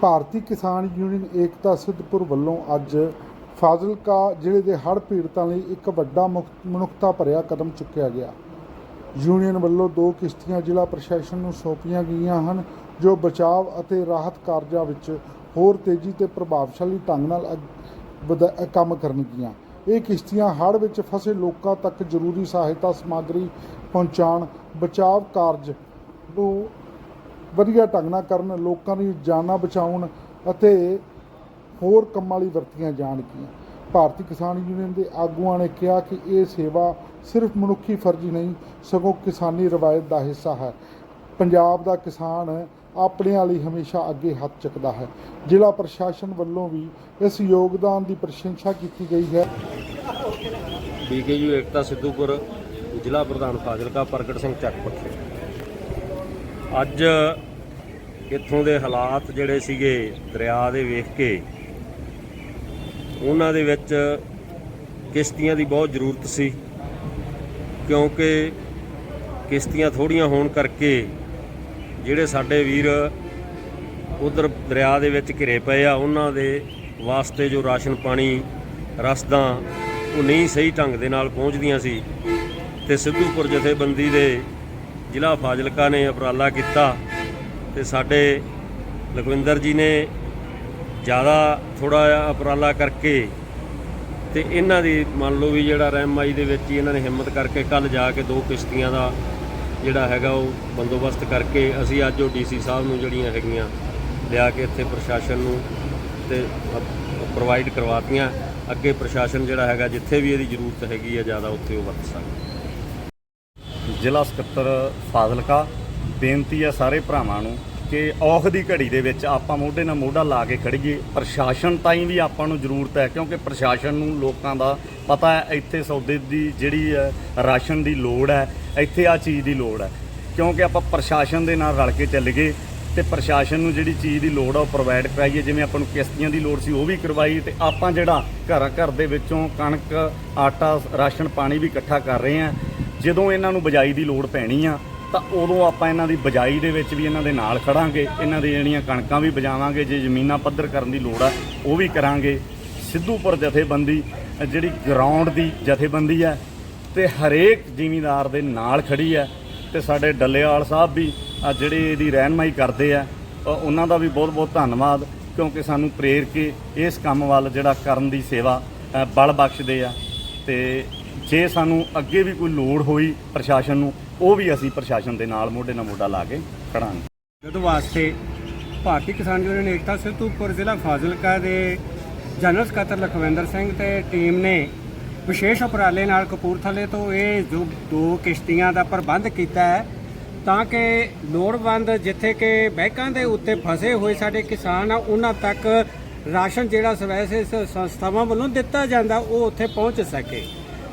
ਭਾਰਤੀ ਕਿਸਾਨ ਯੂਨੀਅਨ ਏਕਤਾ ਸਿੱਧਪੁਰ ਵੱਲੋਂ ਅੱਜ ਫਾਜ਼ਿਲਕਾ ਜ਼ਿਲ੍ਹੇ ਦੇ ਹੜ੍ਹ ਪੀੜਤਾਂ ਲਈ ਇੱਕ ਵੱਡਾ ਮਨੁੱਖਤਾ ਭਰਿਆ ਕਦਮ ਚੁੱਕਿਆ ਗਿਆ। ਯੂਨੀਅਨ ਵੱਲੋਂ ਦੋ ਕਿਸ਼ਤੀਆਂ ਜ਼ਿਲ੍ਹਾ ਪ੍ਰਸ਼ਾਸਨ ਨੂੰ ਸੌਂਪੀਆਂ ਗਈਆਂ ਹਨ, ਜੋ ਬਚਾਵ ਅਤੇ ਰਾਹਤ ਕਾਰਜਾਂ ਵਿੱਚ ਹੋਰ ਤੇਜ਼ੀ ਤੇ ਪ੍ਰਭਾਵਸ਼ਾਲੀ ਢੰਗ ਨਾਲ ਅੱਗ- ਕੰਮ ਕਰਨਗੀਆਂ। ਇਹ ਕਿਸ਼ਤੀਆਂ ਹੜ੍ਹ ਵਿੱਚ ਫਸੇ ਲੋਕਾਂ ਤੱਕ ਜ਼ਰੂਰੀ ਸਹਾਇਤਾ ਸਮੱਗਰੀ ਪਹੁੰਚਾਉਣ, ਬਚਾਵ ਕਾਰਜ ਨੂੰ ਵਧੀਆ ਢੰਗ ਨਾਲ ਕਰਨ, ਲੋਕਾਂ ਦੀ ਜਾਨਾਂ ਬਚਾਉਣ ਅਤੇ ਹੋਰ ਕੰਮਾਂ ਲਈ ਵਰਤੀਆਂ ਜਾਣਗੀਆਂ ਭਾਰਤੀ ਕਿਸਾਨ ਯੂਨੀਅਨ ਦੇ ਆਗੂਆਂ ਨੇ ਕਿਹਾ ਕਿ ਇਹ ਸੇਵਾ ਸਿਰਫ ਮਨੁੱਖੀ ਫਰਜ਼ ਹੀ ਨਹੀਂ, ਸਗੋਂ ਕਿਸਾਨੀ ਰਵਾਇਤ ਦਾ ਹਿੱਸਾ ਹੈ। ਪੰਜਾਬ ਦਾ ਕਿਸਾਨ ਆਪਣਿਆਂ ਲਈ ਹਮੇਸ਼ਾ ਅੱਗੇ ਹੱਥ ਚੱਕਦਾ ਹੈ। ਜ਼ਿਲ੍ਹਾ ਪ੍ਰਸ਼ਾਸਨ ਵੱਲੋਂ ਵੀ ਇਸ ਯੋਗਦਾਨ ਦੀ ਪ੍ਰਸ਼ੰਸਾ ਕੀਤੀ ਗਈ ਹੈ। ਬੀਕੇਯੂ ਏਕਤਾ ਸਿੱਧੂਪੁਰ, ਜ਼ਿਲ੍ਹਾ ਪ੍ਰਧਾਨ ਫਾਜ਼ਿਲਕਾ ਪ੍ਰਗਟ ਸਿੰਘ ਚੱਕ ਅੱਜ ਇੱਥੋਂ ਦੇ ਹਾਲਾਤ ਜਿਹੜੇ ਸੀਗੇ ਦਰਿਆ ਦੇ ਵੇਖ ਕੇ, ਉਹਨਾਂ ਦੇ ਵਿੱਚ ਕਿਸ਼ਤੀਆਂ ਦੀ ਬਹੁਤ ਜ਼ਰੂਰਤ ਸੀ, ਕਿਉਂਕਿ ਕਿਸ਼ਤੀਆਂ ਥੋੜੀਆਂ ਹੋਣ ਕਰਕੇ ਜਿਹੜੇ ਸਾਡੇ ਵੀਰ ਉਧਰ ਦਰਿਆ ਦੇ ਵਿੱਚ ਘਿਰੇ ਪਏ ਆ, ਉਹਨਾਂ ਦੇ ਵਾਸਤੇ ਜੋ ਰਾਸ਼ਨ ਪਾਣੀ, ਰਸਦਾਂ, ਉਹ ਨਹੀਂ ਸਹੀ ਢੰਗ ਦੇ ਨਾਲ ਪਹੁੰਚਦੀਆਂ ਸੀ ਤੇ ਸਿੱਧੂਪੁਰ ਜਥੇਬੰਦੀ ਦੇ ਜ਼ਿਲ੍ਹਾ ਫਾਜ਼ਿਲਕਾ ਨੇ ਉਪਰਾਲਾ ਕੀਤਾ ਤੇ ਸਾਡੇ ਲਖਵਿੰਦਰ ਜੀ ਨੇ ਜ਼ਿਆਦਾ ਥੋੜਾ ਜਿਹਾ ਉਪਰਾਲਾ ਕਰਕੇ ਤੇ ਇਹਨਾਂ ਦੀ ਮੰਨ ਲਓ ਵੀ ਜਿਹੜਾ ਰਹਿਮਾਈ ਦੇ ਵਿੱਚ ਹੀ ਇਹਨਾਂ ਨੇ ਹਿੰਮਤ ਕਰਕੇ ਕੱਲ ਜਾ ਕੇ ਦੋ ਕਿਸ਼ਤੀਆਂ ਦਾ ਜਿਹੜਾ ਹੈਗਾ ਉਹ ਬੰਦੋਬਸਤ ਕਰਕੇ ਅਸੀਂ ਅੱਜ ਉਹ ਡੀਸੀ ਸਾਹਿਬ ਨੂੰ ਜਿਹੜੀਆਂ ਹੈਗੀਆਂ ਲਿਆ ਕੇ ਇੱਥੇ ਪ੍ਰਸ਼ਾਸਨ ਨੂੰ ਤੇ ਪ੍ਰੋਵਾਈਡ ਕਰਵਾਤੀਆਂ। ਅੱਗੇ ਪ੍ਰਸ਼ਾਸਨ ਜਿਹੜਾ ਹੈਗਾ ਜਿੱਥੇ ਵੀ ਇਹਦੀ ਜ਼ਰੂਰਤ ਹੈਗੀ ਆ, ਜ਼ਿਆਦਾ ਉੱਥੇ ਉਹ ਵਰਤ ਸਕਦਾ। ਜ਼ਿਲ੍ਹਾ ਸਕੱਤਰ ਫਾਜ਼ਿਲਕਾ। ਬੇਨਤੀ ਹੈ ਸਾਰੇ ਭਰਾਵਾਂ ਨੂੰ ਕਿ ਔਖ ਦੀ ਘੜੀ ਦੇ ਵਿੱਚ ਆਪਾਂ ਮੋਢੇ ਨਾਲ ਮੋਢਾ ਲਾ ਕੇ ਖੜੀਏ ਪ੍ਰਸ਼ਾਸਨ ਤਾਈਂ ਵੀ ਆਪਾਂ ਨੂੰ ਜ਼ਰੂਰਤ ਹੈ, ਕਿਉਂਕਿ ਪ੍ਰਸ਼ਾਸਨ ਨੂੰ ਲੋਕਾਂ ਦਾ ਪਤਾ ਹੈ, ਇੱਥੇ ਸੌਦੇ ਦੀ ਜਿਹੜੀ ਹੈ, ਰਾਸ਼ਨ ਦੀ ਲੋੜ ਹੈ, ਇੱਥੇ ਆ ਚੀਜ਼ ਦੀ ਲੋੜ ਹੈ। ਕਿਉਂਕਿ ਆਪਾਂ ਪ੍ਰਸ਼ਾਸਨ ਦੇ ਨਾਲ ਰਲ ਕੇ ਚੱਲੀਏ ਤੇ ਪ੍ਰਸ਼ਾਸਨ ਨੂੰ ਜਿਹੜੀ ਚੀਜ਼ ਦੀ ਲੋੜ ਆ, ਉਹ ਪ੍ਰੋਵਾਈਡ ਕਰਾਈਏ। ਜਿਵੇਂ ਆਪਾਂ ਨੂੰ ਕਿਸ਼ਤੀਆਂ ਦੀ ਲੋੜ ਸੀ, ਉਹ ਵੀ ਕਰਵਾਈ ਤੇ ਆਪਾਂ ਜਿਹੜਾ ਘਰਾਂ ਘਰ ਦੇ ਵਿੱਚੋਂ ਕਣਕ, ਆਟਾ, ਰਾਸ਼ਨ, ਪਾਣੀ ਵੀ ਇਕੱਠਾ ਕਰ ਰਹੇ ਆ ਜਦੋਂ ਇਹਨਾਂ ਨੂੰ ਬਜਾਈ ਦੀ ਲੋੜ ਪੈਣੀ ਆ, ਤਾਂ ਉਦੋਂ ਆਪਾਂ ਇਹਨਾਂ ਦੀ ਬਜਾਈ ਦੇ ਵਿੱਚ ਵੀ ਇਹਨਾਂ ਦੇ ਨਾਲ ਖੜਾਂਗੇ, ਇਹਨਾਂ ਦੀ ਜਿਹੜੀਆਂ ਕਣਕਾਂ ਵੀ ਬਜਾਵਾਂਗੇ, ਜੇ ਜ਼ਮੀਨਾਂ ਪੱਧਰ ਕਰਨ ਦੀ ਲੋੜ ਆ, ਉਹ ਵੀ ਕਰਾਂਗੇ। ਸਿੱਧੂਪੁਰ ਜਥੇਬੰਦੀ, ਜਿਹੜੀ ਗਰਾਊਂਡ ਦੀ ਜਥੇਬੰਦੀ ਹੈ ਤੇ ਹਰੇਕ ਜ਼ਿਮੀਂਦਾਰ ਦੇ ਨਾਲ ਖੜੀ ਹੈ ਤੇ ਸਾਡੇ ਡੱਲੇਵਾਲ ਸਾਹਿਬ ਵੀ ਆ ਜਿਹੜੇ ਇਹਦੀ ਰਹਿਨਮਾਈ ਕਰਦੇ ਆ ਉਹਨਾਂ ਦਾ ਵੀ ਬਹੁਤ ਬਹੁਤ ਧੰਨਵਾਦ, ਕਿਉਂਕਿ ਸਾਨੂੰ ਪ੍ਰੇਰ ਕੇ ਇਸ ਕੰਮ ਵੱਲ ਜਿਹੜਾ ਕਰਨ ਦੀ ਸੇਵਾ ਬਲ ਬਖਸ਼ਦੇ ਆ, ਤੇ ਜੇ ਸਾਨੂੰ ਅੱਗੇ ਵੀ ਕੋਈ ਲੋੜ ਹੋਈ ਪ੍ਰਸ਼ਾਸਨ ਨੂੰ, ਉਹ ਵੀ ਅਸੀਂ ਪ੍ਰਸ਼ਾਸਨ ਦੇ ਨਾਲ ਮੋਢੇ ਨਾਲ ਮੋਢਾ ਲਾ ਕੇ ਖੜਾਂਗੇ। ਮਦਦ ਵਾਸਤੇ ਭਾਰਤੀ ਕਿਸਾਨ ਯੂਨੀਅਨ ਏਕਤਾ ਸਿੱਧੂਪੁਰ ਜ਼ਿਲ੍ਹਾ ਫਾਜ਼ਿਲਕਾ ਦੇ ਜਨਰਲ ਸਕੱਤਰ ਲਖਵਿੰਦਰ ਸਿੰਘ ਤੇ ਟੀਮ ਨੇ ਵਿਸ਼ੇਸ਼ ਉਪਰਾਲੇ ਨਾਲ ਕਪੂਰਥਲੇ ਤੋਂ ਇਹ ਜੋ ਦੋ ਕਿਸ਼ਤੀਆਂ ਦਾ ਪ੍ਰਬੰਧ ਕੀਤਾ ਹੈ, ਤਾਂ ਕਿ ਲੋੜਵੰਦ ਜਿੱਥੇ ਕਿ ਬੈਂਕਾਂ ਦੇ ਉੱਤੇ ਫਸੇ ਹੋਏ ਸਾਡੇ ਕਿਸਾਨ ਆ, ਉਹਨਾਂ ਤੱਕ ਰਾਸ਼ਨ ਜਿਹੜਾ ਸਵੈਸੇ ਸੰਸਥਾਵਾਂ ਵੱਲੋਂ ਦਿੱਤਾ ਜਾਂਦਾ, ਉਹ ਉੱਥੇ ਪਹੁੰਚ ਸਕੇ।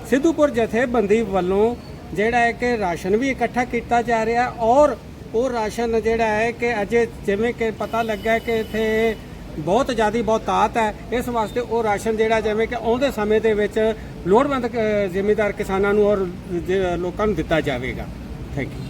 ਸਿੱਧੂਪੁਰ ਜਥੇਬੰਦੀ ਵੱਲੋਂ ਜਿਹੜਾ ਹੈ ਕਿ ਰਾਸ਼ਨ ਵੀ ਇਕੱਠਾ ਕੀਤਾ ਜਾ ਰਿਹਾ ਔਰ ਉਹ ਰਾਸ਼ਨ ਜਿਹੜਾ ਹੈ ਕਿ ਅਜੇ ਜਿਵੇਂ ਕਿ ਪਤਾ ਲੱਗਾ ਕਿ ਇੱਥੇ ਬਹੁਤ ਜ਼ਿਆਦੀ ਬਹੁਤਾਤ ਹੈ ਇਸ ਵਾਸਤੇ ਉਹ ਰਾਸ਼ਨ ਜਿਹੜਾ ਜਿਵੇਂ ਕਿ ਆਉਂਦੇ ਸਮੇਂ ਦੇ ਵਿੱਚ ਲੋੜਵੰਦ ਅ, ਕਿਸਾਨਾਂ ਨੂੰ ਔਰ ਲੋਕਾਂ ਨੂੰ ਦਿੱਤਾ ਜਾਵੇਗਾ। Thank you